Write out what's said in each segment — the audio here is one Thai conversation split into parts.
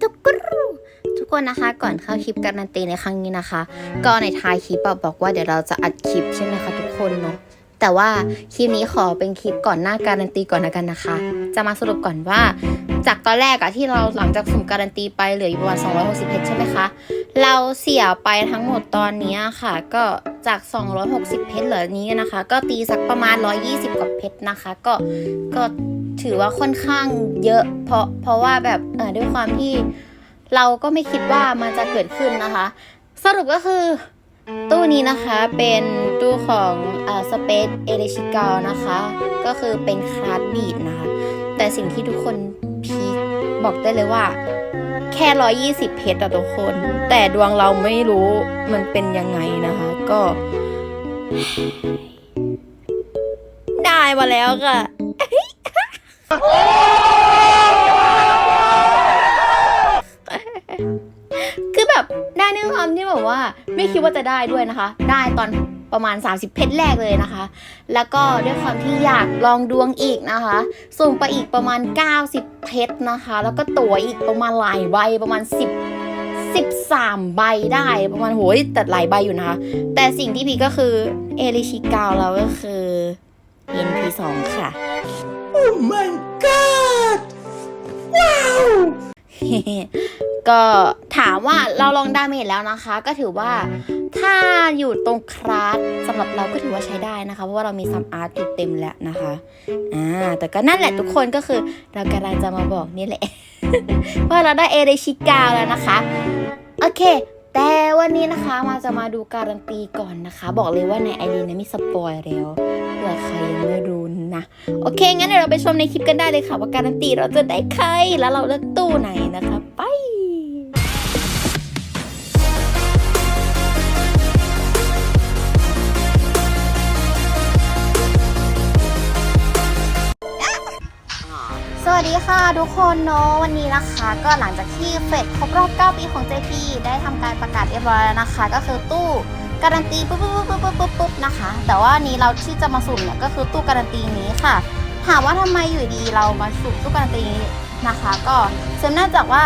ทุกรูทุกคนนะคะ ก่อนเข้าคลิปการันตีในครั้งนี้นะคะ ก็ในท้ายคลิปบอกว่าเดี๋ยวเราจะอัดคลิปใช่ไหมคะทุกคนเนาะแต่ว่าคลิปนี้ขอเป็นคลิปก่อนหน้าการันตีก่อนละกันนะคะ จะมาสรุปก่อนว่า จากตอนแรกอะที่เราหลังจากสุ่มการันตีไปเหลืออยู่ประมาณ260เพชรใช่ไหมคะเราเสียไปทั้งหมดตอนนี้ค่ะ ก็จาก 260 เพชรเหลือนี้นะคะ ก็ตีสักประมาณ 120กว่าเพชรนะคะ ก็ก็ ถือว่าค่อนข้างเยอะ เพราะเพราะว่าแบบเออด้วยความที่เราก็ไม่คิดว่ามันจะเกิดขึ้นนะคะ สรุปก็คือตู้นี้นะคะเป็นตู้ของสเอ่อ Space e l e c t r i c a l นะคะ ก็คือเป็นคลาสบีดนะคะ แต่สิ่งที่ทุกคนพีคบอกได้เลยว่า แค่ 120 เพชรอทุกคน แต่ดวงเราไม่รู้มันเป็นยังไงนะคะ ก็ ได้มาแล้วค่ะ คือแบบได้ในความที่แบบว่า ไม่คิดว่าจะได้ด้วยนะคะ ได้ตอนประมาณ 30 เพชรแรกเลยนะคะ แล้วก็ด้วยความที่อยากลองดวงอีกนะคะ ส่งไปอีกประมาณ 90 เพชรนะคะ แล้วก็ตั๋วอีกประมาณหลายใบประมาณ 10 13 ใบได้ประมาณโหยแต่หลายใบอยู่นะคะ แต่สิ่งที่พีก็คือเอลิชิกาวเราก็คือ NP2 ค่ะ Oh my god! Wow! ก็ถามว่าเราลองดาเมจแล้วนะคะ ก็ถือว่าถ้าอยู่ตรงคลาสสำหรับเราก็ถือว่าใช้ได้นะคะ เพราะว่าเรามีซัมอาร์ตอยู่เต็มแล้วนะคะอ่าแต่ก็นั่นแหละทุกคนก็คือเรากำลังจะมาบอกนี่แหละ ว่าเราได้เอเดชิกาแล้วนะคะ โอเคแต่วันนี้นะคะมาจะมาดูการันตีก่อนนะคะ บอกเลยว่าในไอรีนะมีสปอยแล้วเผื่อใครยังไม่รู้นะ โอเค งั้นเดี๋ยวเราไปชมในคลิปกันได้เลยค่ะ ว่าการันตีเราจะได้ใครแล้วเราเลือกตู้ไหนนะคะไปสวัสดีค่ะทุกคนเนาะวันนี้นะคะ ก็หลังจากที่เฟดครบรอบ 9 ปีของ JP ได้ทำการประกาศเรียบร้อยแล้วนะคะ ก็คือตู้ การันตีปุ๊บปุ๊บปุ๊บปุ๊บปุ๊บปุ๊บนะคะ แต่ว่านี้เราที่จะมาสุ่มเนี่ยก็คือตู้การันตีนี้ค่ะ ถามว่าทำไมอยู่ดีเรามาสุ่มตู้การันตีนี้นะคะ ก็เสริมเนื่องจากว่า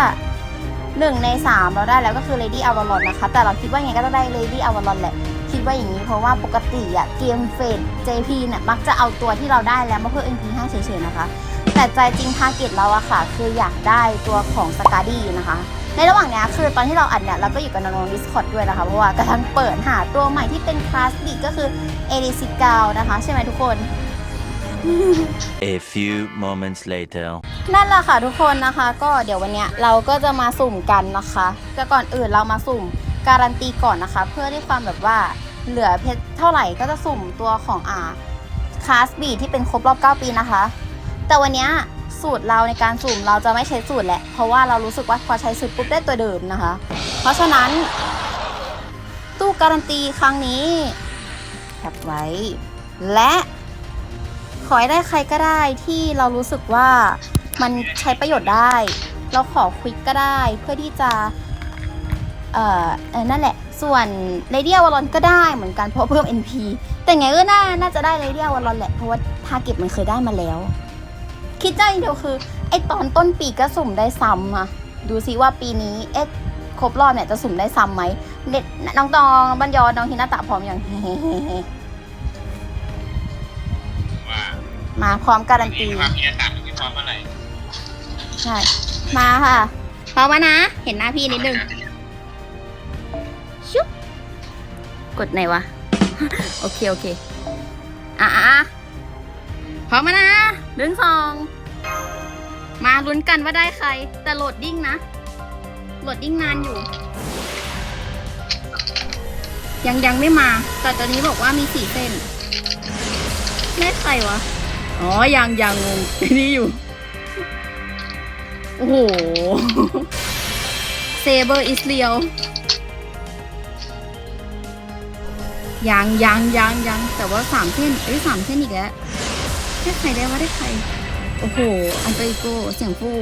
หนึ่งในสามเราได้แล้วก็คือ Lady Avalon นะคะ แต่เราคิดว่าไงก็ต้องได้ Lady Avalon แหละ คิดว่าอย่างนี้เพราะว่าปกติอะเกมเฟด JP เนี่ยมักจะเอาตัวที่เราได้แล้วมาเพิ่ม NP ให้เฉยๆนะคะ แต่ใจจริงทาร์เก็ตเราอะค่ะ คืออยากได้ตัวของสกาดี้นะคะ ในระหว่างเนี้ยคือตอนที่เราอัดเนี่ยเราก็อยู่กับน้องๆ Discord ด้วยนะคะ เพราะว่ากำลังเปิดหาตัวใหม่ที่เป็นคลาสบีก็คือเอริซิกานะคะ ใช่ไหมทุกคน A few moments later. นั่นแหละค่ะทุกคนนะคะ ก็เดี๋ยววันเนี้ยเราก็จะมาสุ่มกันนะคะแต่ก่อนอื่นเรามาสุ่มการันตีก่อนนะคะ เพื่อที่ความแบบว่าเหลือเพชรเท่าไหร่ก็จะสุ่มตัวของอ่าคลาสบีที่เป็นครบรอบ 9 ปีนะคะ แต่วันเนี้ย สูตรเราในการสุ่มเราจะไม่ใช้สูตรแหละ เพราะว่าเรารู้สึกว่าพอใช้สูตรปุ๊บได้ตัวเดิมนะคะ เพราะฉะนั้น ตู้การันตีครั้งนี้แคปไว้ และขอให้ได้ใครก็ได้ที่เรารู้สึกว่ามันใช้ประโยชน์ได้ เราขอควิกก็ได้เพื่อที่จะเอ่อเออนั่นแหละ ส่วน Lady a v a l o n ก็ได้เหมือนกันเพราะเพิ่ม NP แต่ไงก็น่าน่าจะได้ Lady a v a l o n แหละเพราะว่าทาเก็ตมันเคยได้มาแล้ว คิดใจเดียวคือ ไอตอนต้นปีก็สุ่มได้ซ้ำอะดูซิว่าปีนี้เอ๊ะครบรอบเนี่ยจะสุ่มได้ซ้ำไหมเด็ดน้องตองบัญยอนน้องฮินาตะพร้อมอย่างว่ามาพร้อมการันตีความเฮียตัดมีความเมื่อไหร่ใช่ มาค่ะพร้อมแล้วนะ เห็นหน้าพี่นิดนึงชุบกดไหนวะ โอเค โอเค อะอะอะ พร้อมนะหนึ่งสอง มาลุ้นกันว่าได้ใคร แต่โหลดดิ้งนะ โหลดดิ้งนานอยู่ ยังยังไม่มา แต่ตอนนี้บอกว่ามีสี่เส้นได้ใครวะ อ๋อ ยังยังงงนี่อยู่ โอ้โหเซเบอร์อิสเรียลยังยังยังยังแต่ว่าสามเส้นเอ้ยสามเส้นอีกแล้ว ได้ใครได้ว่าได้ใครโอ้โหอันเตอร์อีโก้เสียงฟู่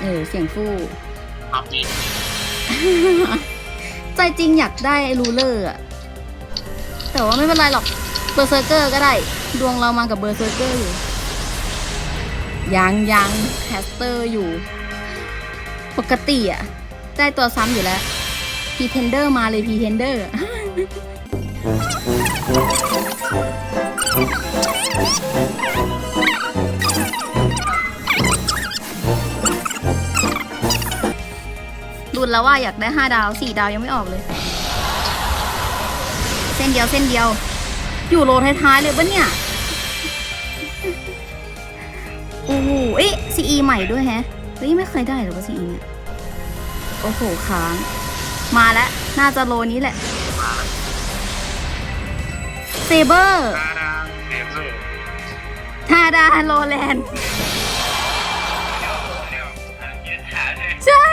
เออเสียงฟู่ครับนี่ใจจริงอยากได้ไอ้รูเลอร์อะแต่ว่าไม่เป็นไรหรอกเบอร์เซอร์เกอร์ก็ได้ ดวงเรามากับเบอร์เซอร์เกอร์อยู่ยังยังแคสเตอร์อยู่ ปกติอะได้ตัวซ้ำอยู่แล้วพีเทนเดอร์มาเลยพีเทนเดอร์ รุนแล้วว่าอยากได้ห้าดาวสี่ดาวยังไม่ออกเลย เส้นเดียวเส้นเดียว อยู่โลท้ายๆเลยปะเนี่ยโอ้โหเอ๊ะซีอีใหม่ด้วยแฮะเฮ้ยไม่เคยได้หรอว่าซีอีเนี่ยโอ้โหค้าง มาแล้ว น่าจะโลนี้แหละ เซเบอร์ดาดาเดมโซ่ทาดาโลแลนด์เรียกอันยืนหาเลยใช่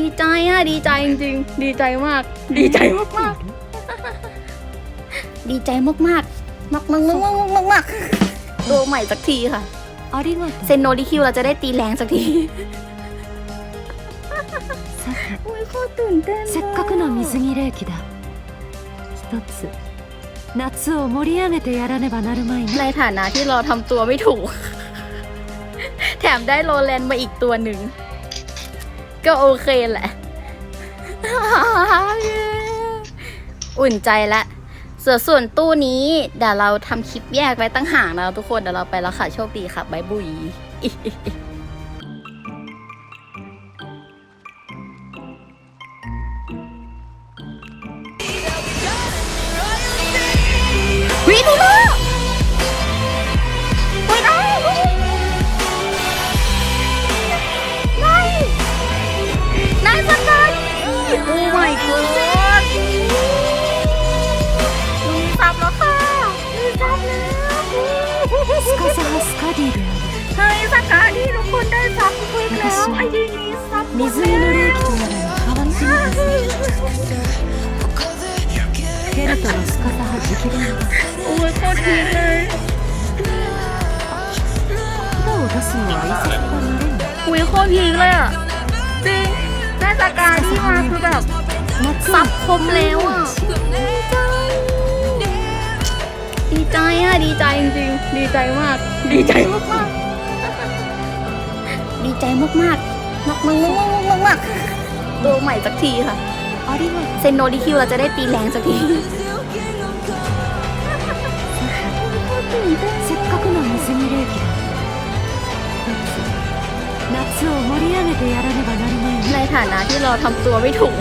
ดีใจ ดีใจอ่ะ ดีใจจริงๆ ดีใจมาก ดีใจมากๆ ดีใจมากๆ มากมากมากมากมากมากตัวใหม่สักทีค่ะ ありがと เซนโนริคิวเราจะได้ตีแรงสักที うさて โอ้ยโคตรตื่นเต้น せっかくの水着霊気だ一つ夏を盛り上げてやらねばなるまい ใน な ฐานะที่เราทำตัวไม่ถูก แถมได้โรแลนด์มาอีกตัวหนึ่ง ก็โอเคแหละ อุ่นใจละส่วนส่วนตู้นี้เดี๋ยวเราทำคลิปแยกไว้ตั้งห่างนะทุกคนเดี๋ยวเราไปแล้วค่ะ โชคดีค่ะบายบุย my god มีซับแล้วค่ะมีซับแล้ว スカサハスカディであ เฮ้ยสกัดนี่ทุกคนได้ซับคุยแล้วไอดีนี้ซับ る水着の霊気とやらに変わってみたぞケルトのスカサハ直伝だ โอ้ยโคตรพีคเลย 肌を出すのはいささかなれんが อุ้ยโคตรพีคเลยอ่ะ ซั は บครบแล้วอ่ะ ดีใจอ่ะ ดีใจจริงๆ ดีใจมาก ดีใจมากมากๆดีใจมากมากมากมากมากมากมากๆตัวใหม่สักทีค่ะ ありがとう เซนโนริคิวเราจะได้ตีแรงสักที せっかくの水着霊気だ一つ夏を盛り上げてやらねばなるまいな ในฐานะที่เราทำตัวไม่ถูก